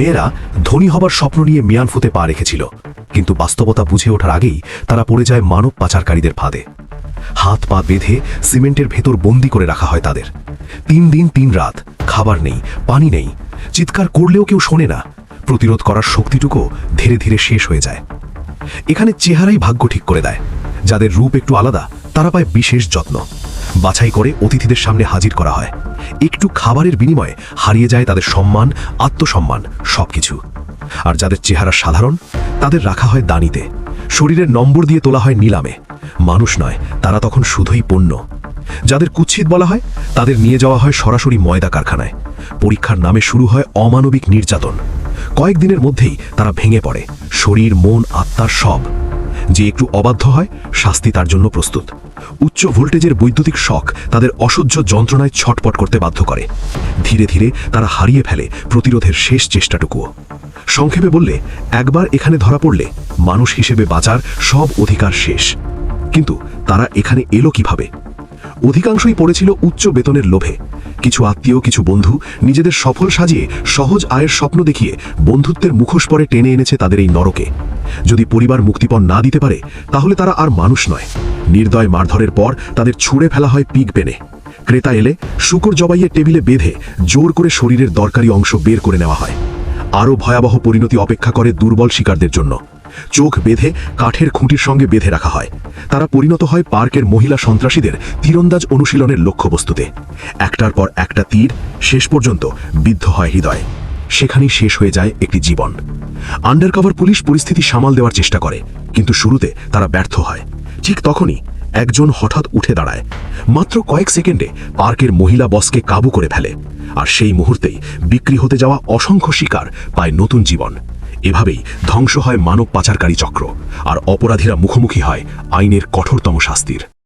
মেয়েরা ধনী হবার স্বপ্ন নিয়ে মিয়ানফুতে পা রেখেছিল, কিন্তু বাস্তবতা বুঝে ওঠার আগেই তারা পড়ে যায় মানব পাচারকারীদের ফাঁদে। হাত পা বেঁধে সিমেন্টের ভেতর বন্দি করে রাখা হয় তাদের। তিন দিন তিন রাত, খাবার নেই, পানি নেই, চিৎকার করলেও কেউ শোনে না। প্রতিরোধ করার শক্তিটুকু ধীরে ধীরে শেষ হয়ে যায়। এখানে চেহারাই ভাগ্য ঠিক করে দেয়। যাদের রূপ একটু আলাদা, তারা পায় বিশেষ যত্ন। বাছাই করে অতিথিদের সামনে হাজির করা হয়। একটু খাবারের বিনিময়ে হারিয়ে যায় তাদের সম্মান, আত্মসম্মান, সবকিছু। আর যাদের চেহারা সাধারণ, তাদের রাখা হয় দানিতে। শরীরের নম্বর দিয়ে তোলা হয় নিলামে। মানুষ নয়, তারা তখন শুধুই পণ্য। যাদের কুচ্ছিত বলা হয়, তাদের নিয়ে যাওয়া হয় সরাসরি ময়দা কারখানায়। পরীক্ষার নামে শুরু হয় অমানবিক নির্যাতন। কয়েকদিনের মধ্যেই তারা ভেঙে পড়ে। শরীর, মন, আত্মার সব। যে একটু অবাধ্য হয়, শাস্তি তার জন্য প্রস্তুত। উচ্চ ভোল্টেজের বৈদ্যুতিক শখ তাদের অসহ্য যন্ত্রণায় ছটপট করতে বাধ্য করে। ধীরে ধীরে তারা হারিয়ে ফেলে প্রতিরোধের শেষ চেষ্টাটুকুও। সংক্ষেপে বললে, একবার এখানে ধরা পড়লে মানুষ হিসেবে বাঁচার সব অধিকার শেষ। কিন্তু তারা এখানে এলো কীভাবে? অধিকাংশই পড়েছিল উচ্চ বেতনের লোভে। কিছু আত্মীয়, কিছু বন্ধু নিজেদের সফল সাজিয়ে, সহজ আয়ের স্বপ্ন দেখিয়ে বন্ধুত্বের মুখোশ পরে টেনে এনেছে তাদের এই নরকে। যদি পরিবার মুক্তিপণ না দিতে পারে, তাহলে তারা আর মানুষ নয়। নির্দয় মারধরের পর তাদের ছুঁড়ে ফেলা হয় পিগ পেনে। ক্রেতা এলে শুকর জবাইয়ের টেবিলে বেঁধে জোর করে শরীরের দরকারি অংশ বের করে নেওয়া হয়। আরও ভয়াবহ পরিণতি অপেক্ষা করে দুর্বল শিকারদের জন্য। চোখ বেঁধে কাঠের খুঁটির সঙ্গে বেঁধে রাখা হয়। তারা পরিণত হয় পার্কের মহিলা সন্ত্রাসীদের তীরন্দাজ অনুশীলনের লক্ষ্যবস্তুতে। একটার পর একটা তীর শেষ পর্যন্ত বিদ্ধ হয় হৃদয়। সেখানেই শেষ হয়ে যায় একটি জীবন। আন্ডারকভার পুলিশ পরিস্থিতি সামাল দেওয়ার চেষ্টা করে, কিন্তু শুরুতে তারা ব্যর্থ হয়। ঠিক তখনই একজন হঠাৎ উঠে দাঁড়ায়। মাত্র কয়েক সেকেন্ডে পার্কের মহিলা বসকে কাবু করে ফেলে। আর সেই মুহূর্তেই বিক্রি হতে যাওয়া অসংখ্য শিকার পায় নতুন জীবন। এভাবেই ধ্বংস হয় মানব পাচারকারী চক্র আর অপরাধীরা মুখোমুখি হয় আইনের কঠোরতম শাস্তির।